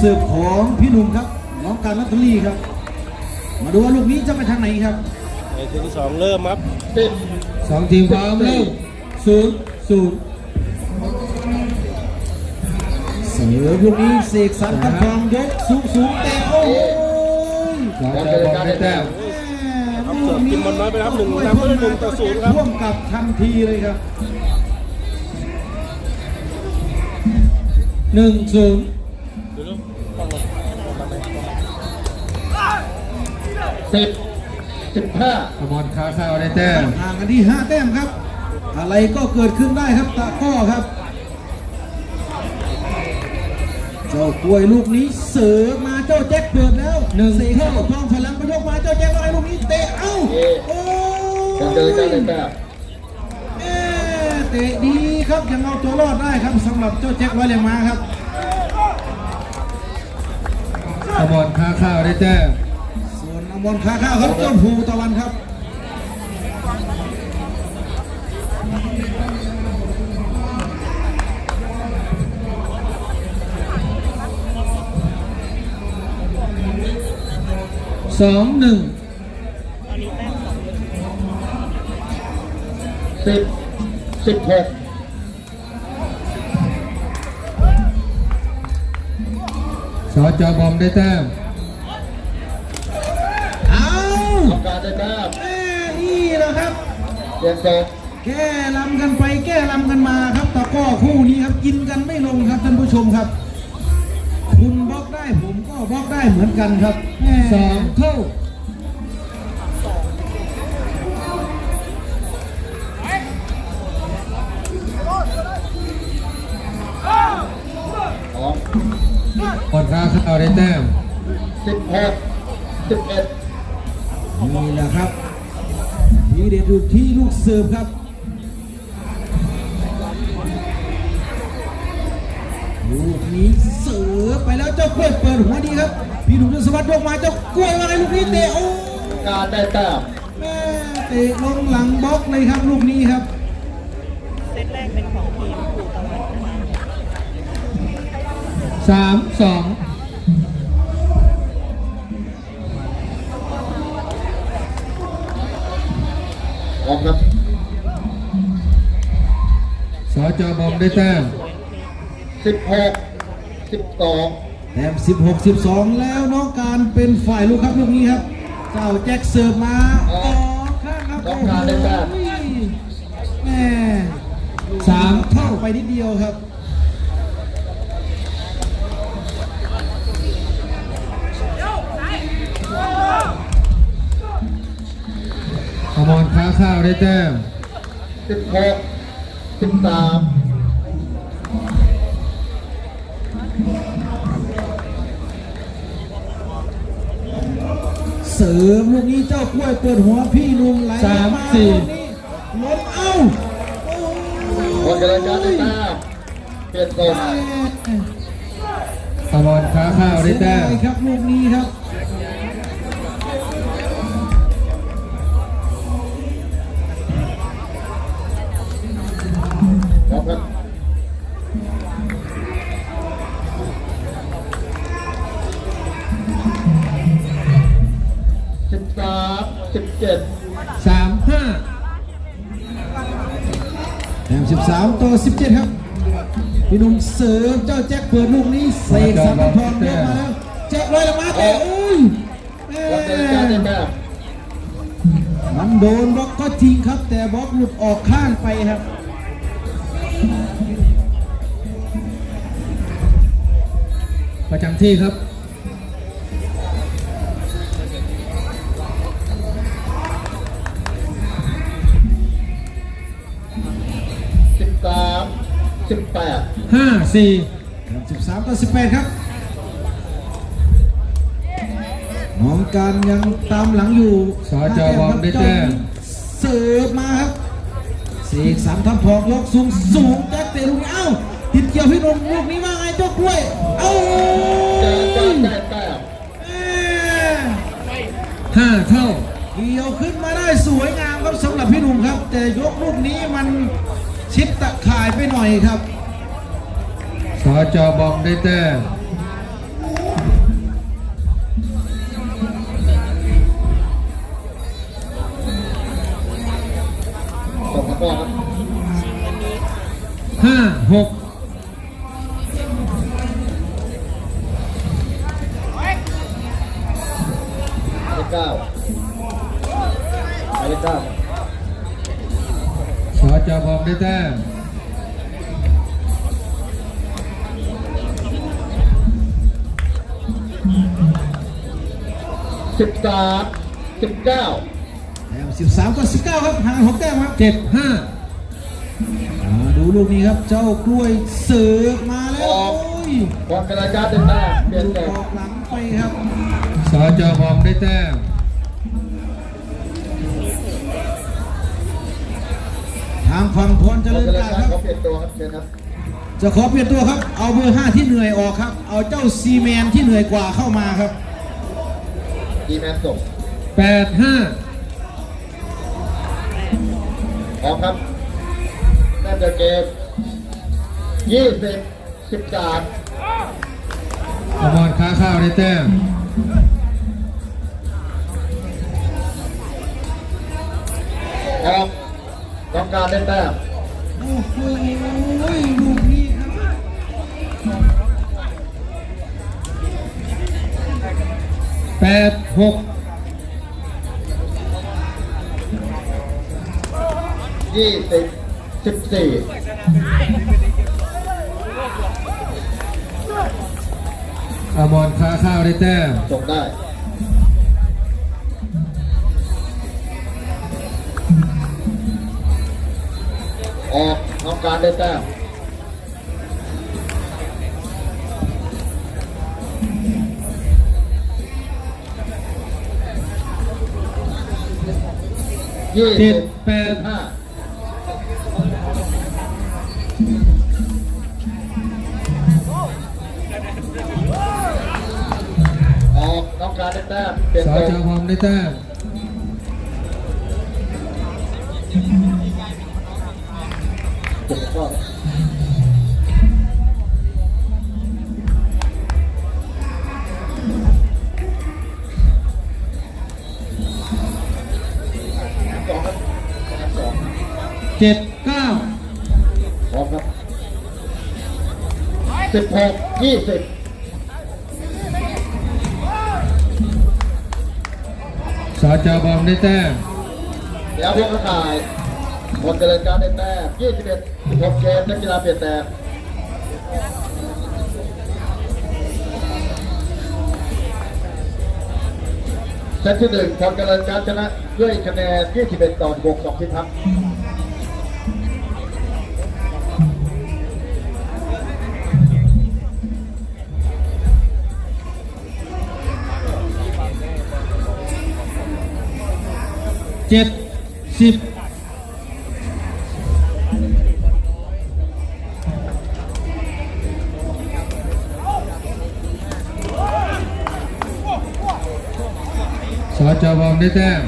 เสิร์ฟของพี่หนุ่มครับน้องการนัทลีครับ มาดูว่าลูกนี้จะไปทางไหนครับในทีที่สองเริ่มครับสิบสองทีมพร้อมเริ่มศูนย์ศูนย์เสิร์ฟลูกนี้เสกสรรกับทองยกสูงสูงแต่โอ้ยการจัดการได้แต้มครับเสิร์ฟกินบอลน้อยไปครับหนึ่งนำไปด้วยหนึ่งต่อศูนย์ครับร่วมกับทันทีเลยครับหนึ่งศูนย์ สิบสิบห้าอมรค้าข้าวได้แต้มห่างกันที่ห้าแต้มครับ อะไรก็เกิดขึ้นได้ครับตะก้อครับ เจ้ากล้วยลูกนี้เสือมาเจ้าแจ็คเปิดแล้วหนึ่งเสกเข้าทองพลังประโยกมาเจ้าแจ็คว่าไงลูกนี้เตะเอ้าโอ้การจัดการได้ยแต้มเอ๊ะเตะดีครับยังเอาตัวรอดได้ครับสำหรับเจ้าแจ็คไว้เลยมาครับอมรค้าข้าวได้แต้มส่วนอ มรค้าข้าวครับเจ้าภูตะวันครับสองหนึ่งสิบสิบหกสจบอมได้แต้ม ต้องการได้แต้มแม่นี่แหละครับ เปลี่ยนสองแก้ลำกันไปแก้ลำกันมาครับตะกร้อคู่นี้ครับกินกันไม่ลงครับท่านผู้ชมครับ คุณบล็อกได้ผมก็บล็อกได้เหมือนกันครับแม่สองเท่าสองอมรค้าข้าวได้แต้มสิบหกสิบเอ็ด นี่แหละครับทีเด็ดอยู่ที่ลูกเสิร์ฟครับลูกนี้เสิร์ฟไปแล้วเจ้ากล้วยเปิดหัวดีครับ พี่หนุ่มยศวัสดิ์ยกมาเจ้ากล้วยว่าไงลูกนี้เตะโอ้การได้แต้มแม่เตะลงหลังบล็อกเลยครับลูกนี้ครับเซตแรกเป็นของทีมภูตะวันนะคะสามสอง ออกครับสจบอมได้แต้มสิบหกสิบสองแต้ม16 12แล้วน้องการเป็นฝ่ายลูกครับลูกนี้ครับ เจ้าแจ็คเสิร์ฟมาออกข้างครับต้องการได้แต้มโอ้โหแม่สามเท่าเท่าไปนิดเดียวครับ อมรค้าข้าวได้แต้มสิบหกสิบสามเสริมลูกนี้เจ้ากล้วยเปิดหัวพี่หนุ่มไหลสามมาสี่ลูกนี้ล้มเอ้าโอ้คนกำลังการได้แต้มเปลี่ยนสองแม่อมรค้าข้าวได้แต้มเสียดายครับลูกนี้ครับ ออกครับสิบสามสิบเจ็ดสามห้าแต้ม13ต่อ17ครับพี่หนุ่มเสริมเจ้าแจ็คเปิดลูกนี้เสกสรรพรเดินมาแล้วแจ็คลอยลงมาแต่อุ้ยแม่คนกำลังการได้แต้มมันโดนบล็อกก็จริงครับ แต่บล็อกหลุดออกข้างไปครับ ประจำที่ครับสิบสามสิบแปดห้าสี่13ต่อ18ครับน้องการยังตามหลังอยู่สจบอมได้แต้มเสิร์ฟมาครับเสกสรรทับทองยกสูงสูงแจ็คเตะลูกนี้เอ้า ผิดเกี่ยวพี่นงลูกนี้ว่าไงเจ้ากล้วย เอ้แต้แต้แต้แต้ห้าเท่าเกี่ยวขึ้นมาได้สวยงามครับสำหรับพี่นุ่มครับ แต่ยกลูกนี้มันชิดตะข่ายไปหน่อยครับสจอบองได้แต้ะห้าหก เก้าหมายเลขเก้าสจบอมได้แต้มสิบสามสิบเก้าแต้ม13ต่อ19ครับห่างหกแต้มครับเจ็ดห้ามาดูลูกนี้ครับเจ้ากล้วยเสือกมาแล้วโอ้ยบอลเป็นรายการเดินหน้าเปลี่ยนลูกแปลงออกหลังไปครับสจบอมได้แต้ม ทางฝั่งพรเจบอริลญเป็นรายกาการคเขารับเปลี่ยนตัวครับเชิญครับ จะขอเปลี่ยนตัวครับ เอาเบอร์5ที่เหนื่อยออกครับ เอาเจ้าซีแมนที่เหนื่อยกว่าเข้ามาครับดีแมนส่งแปดห้าพร้อมครับน่าจะเกมยี่สิบสิบสามอมรค้าข้าวได้แต้มออก ต้องการได้แต้มโอ้โหลูกนี้ครับแปดหกยี่สิบสิบสี่อมรค้าข้าวได้แต้มส่งได้ ออกต้องการได้แต้มยี่เจ็สิดบแปดห้าออกต้องการได้แต้มเปลี่ยนสตัวจบอมได้แต้มถู กต้องสองครับสองเจ็ดเก้าพร้อมครับสิบหกยี่สิบสจบอมได้แต้มเดี๋ยวพวกกระต่ายหมดเจริญการได้แต้มยี่สิบเอ็ด สิบหกเกมนักกีฬาเปลี่ยนแต้มเซตที่หนึ่งผลเจริญการชนะด้วยคะแนน 21 ต่อ6สองพิทักษ์เจ็ดสิบ สจบอมได้แต้ม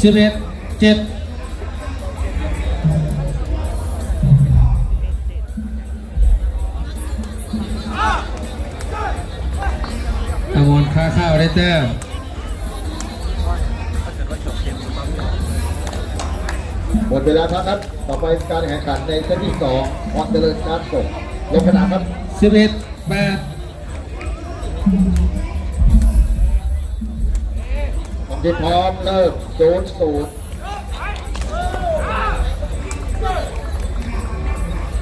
สิบเอ็ดเจ็ด แต้มหมดเวลาพักครับ ต่อไปการแข่งขันในเซตที่สองพรเจริญการส่งลงสนามครับสิบเอ็ดแปดของที่พร้อมเริ่มศูนย์ศูนย์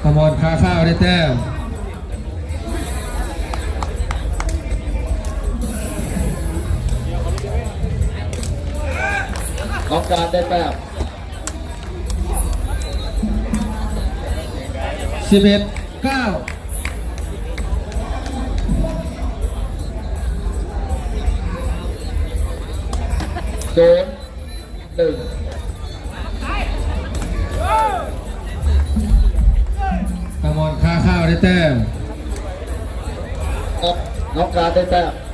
อมรค้าข้าวได้แต้ม ต้องการได้แต้มสิบเอ็ดเก้าศูนย์หนึ่งอมรค้าข้าวได้แต้มออกน้องการได้แต้ม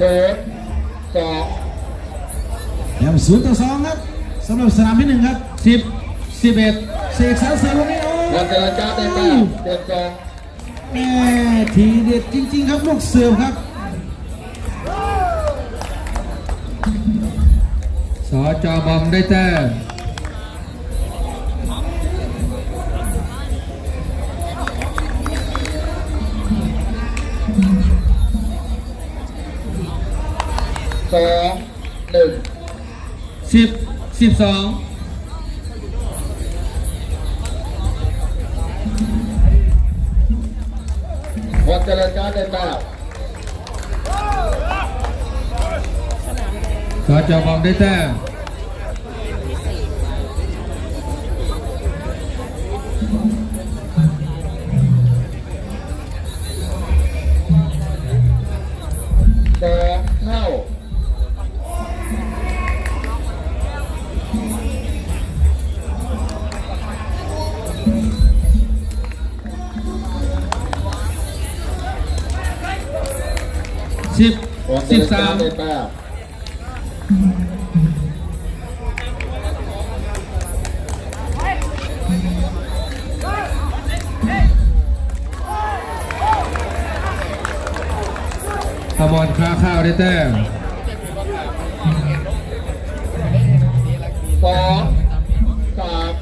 ศูนย์สองแต้มศูนย์ต่อสองครับสำหรับสนามที่หนึ่งครับสิบสิบเอ็ดเสกสรรเสริมลูกนี้โอ้วันเจริญกาได้แต้มเปลี่ยนสองแม่ทีเด็ดจริง ๆ ครับลูกเสิร์ฟครับสจบอมได้แต้ม สิบสองวันเจริญการได้แต้มสจบอมได้แต้ม สิบสามรได้แต้มอมรค้าข้าวได้แต้มสองสาม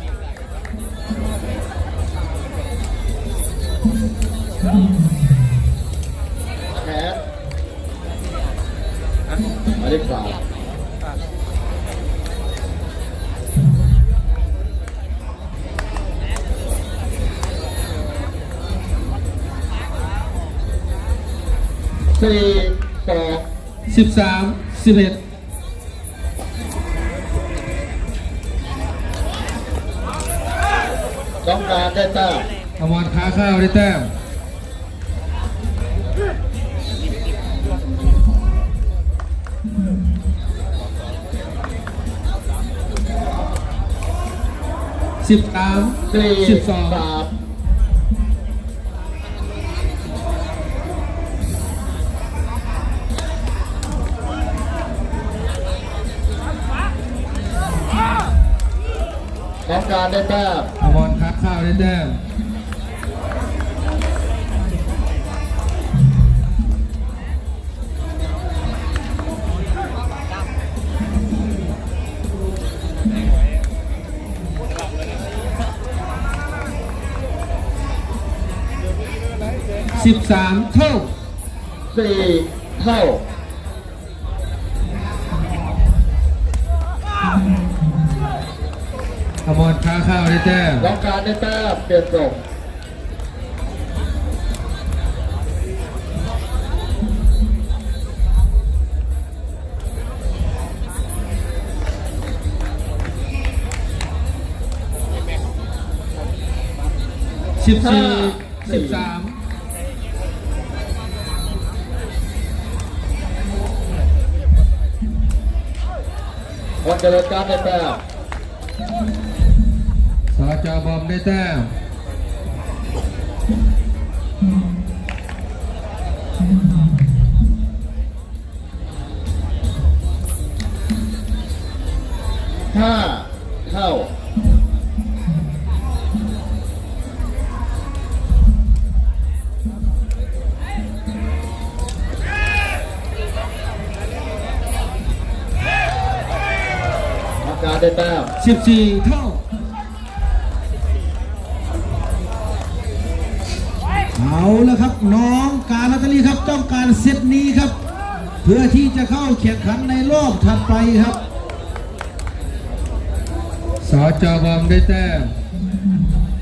แสี่สองสิบสามสิบเอ็ดต้องการได้แต้มอมรค้าข้าวได้แต้มสิบสามสี่สิบสอง การได้แต้มอมรค้าข้าวได้แต้มสิบสามเท่าสี่เท่า อมรค้าข้าวได้แต้มต้องการได้แต้มเปลี่ยนส่งสิบสี่สิบสามวันเจริญการได้แต้ม สจบอมได้แต้มห้าเท่าต้องกา แข่งขันในรอบถัดไปครับ สจบอมได้แต้ม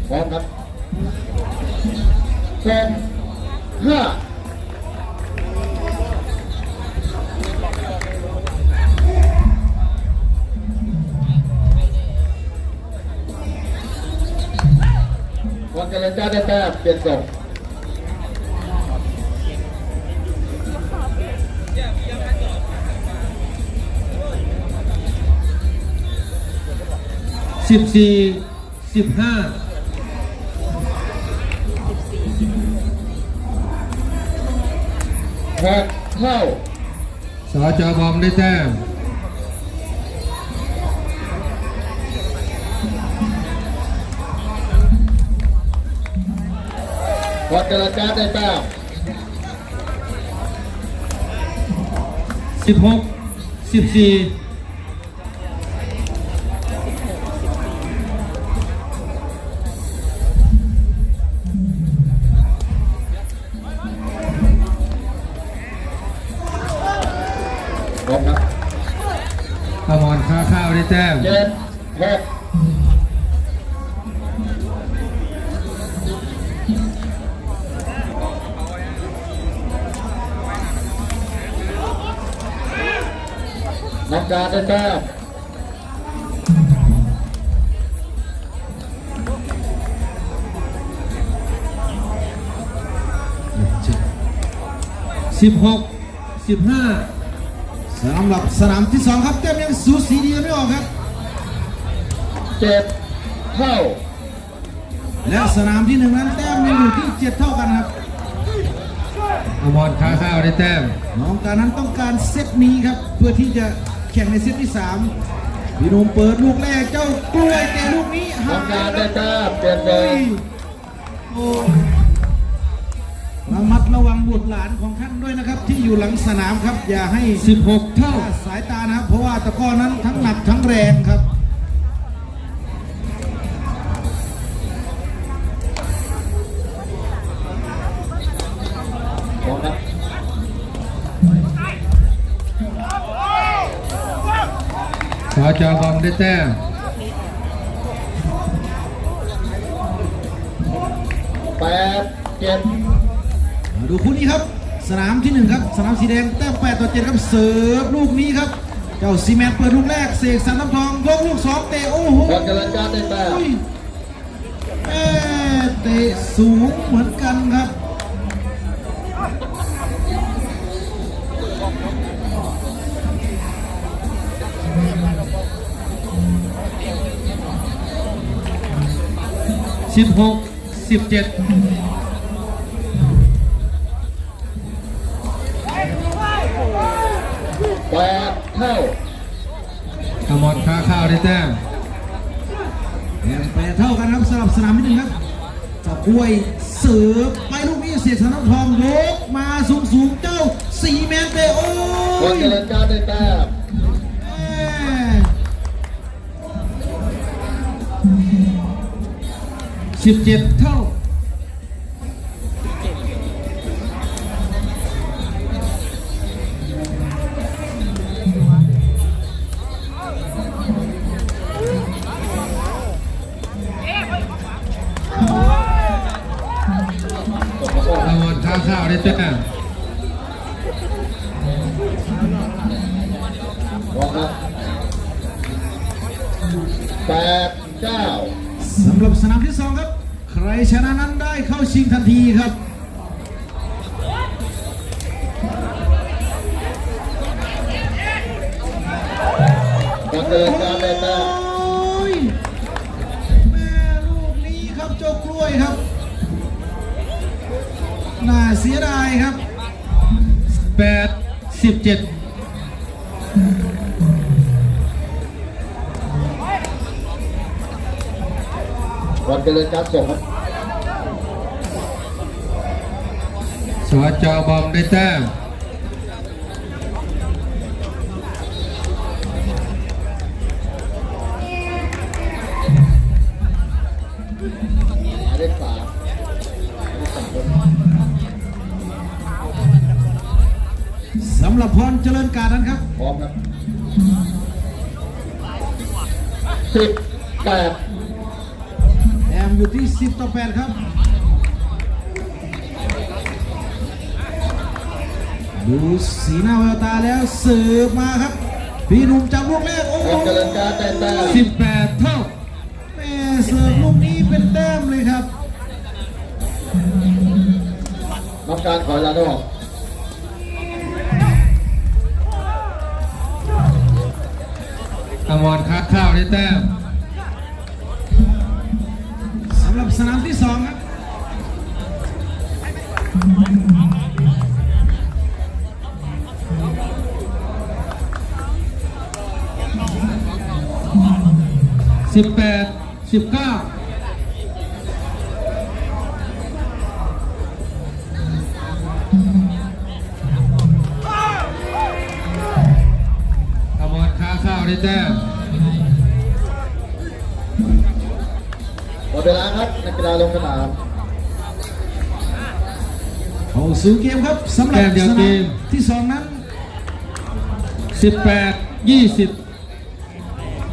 พร้อมครับสองห้าวันเจริญการได้แต้มเปลี่ยนส่ง สิบสี่สิบห้าหกเท่าสจบอมได้แต้มพอเจริญการได้แต้มสิบหกสิบสี่ การได้แต้มสิบหกสิบห้าสำหรับสนามที่สองครับแต้มยังสูสีดีไม่ออกครับเจ็ดเท่า และสนามที่หนึ่งนั้นแต้มยังอยู่ที่เจ็ดเท่ากันครับอมรค้าข้าวได้แต้ม น้องการนั้นต้องการเซตนี้ครับ เพื่อที่จะ แข่งในเซตที่สามพี่หนุ่มเปิดลูกแรกเจ้ากล้วยแต่ลูกนี้หักน้ำการได้แต้มเปลี่ยนเลเฮ้ยยโอ้ระมัดระวังบุตรหลานของท่านด้วยนะครับ ที่อยู่หลังสนามครับอย่าให้สิบหกเท่าคลาดสายตานะครับ เพราะว่าตะกร้อนั้นทั้งหนักทั้งแรงครับ สจบอมได้แต้มแปดเจ็ดมาดูคู่นี้ครับ สนามที่หนึ่งครับ สนามสีแดงแต้มแปดต่อเจ็ดครับ เสิร์ฟลูกนี้ครับ เจ้าซีแมนเปิดลูกแรก เสกสรรน้ำทองยกลูกสองเตะโอ้โหพอเจริญการได้แต้มอุ้ยเอ๊ะเตะสูงเหมือนกันครับ สิบหกสิบเจ็ดแปดเท่าอมรค้าข้าวได้แต้มแต้มแปดเท่ากันครับสำหรับสนามที่หนึ่งครับเจ้ากล้วยเสิร์ฟไปลูกนี้เสกสรรน้ำทองยกมาสูงสูงๆเจ้าซีแมนเตะโอ้พอยเจริญการได้แต้ม สิบเจ็ดเท่าอมรค้าข้าวได้แต้มพร้อมครับแปดเก้า สำหรับสนามที่สองครับ ใครชนะนั้นได้เข้าชิงทันทีครับเนินการเลยนแม่ลูกนี้ครับเจ้ากล้วยครับ น่าเสียดายครับ 8 17 วันเจริครับเชิญครับสวัสดีจอบอมดิแต้สำหรับพรเจริญการนั้นครับพร้อมครับสิบแปด แอมอยู่ที่ 10 ต่อ 8 ครับ ดูสีหน้าแววตาแล้วเสิร์ฟมาครับ พี่หนุ่มจับลูกแรก โอ้พโหอเจริญการได้แต้มสิบแปดเท่าแม่เสิร์ฟลูกนี้เป็นแต้มเลยครับน้ำการขอลาดอกอมรค้าข้าวได้แต้ม สนามที่สองครับสิบแปดสิบเก้า เวลาครับนักกีฬาลงสนามเข้าสู่เกมครับสำหรับสนามที่สองนั้นสิบแปดยี่สิบ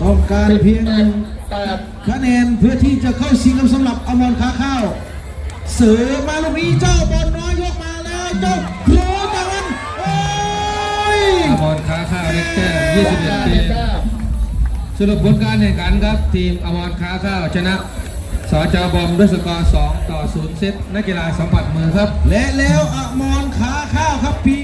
ต้องการเพียงแปดคะแนนเพื่อที่จะเข้าชิงกับสำหรับอมรค้าข้าว เสือมาลูกนี้เจ้าบอลน้อยยกมาแล้วเจ้าโครตะวันโอ้ยอมรค้าข้าวได้แต้มยี่สิบเอ็ดการเกเด็กมแต้มสรุปผลการแข่งขันครับ ทีมอมรค้าข้าวชนะ สจบอมด้วยสกอร์2ต่อ 0 เซตนักกีฬาสัมผัสมือครับ และแล้วอมรขาข้าวครับพี่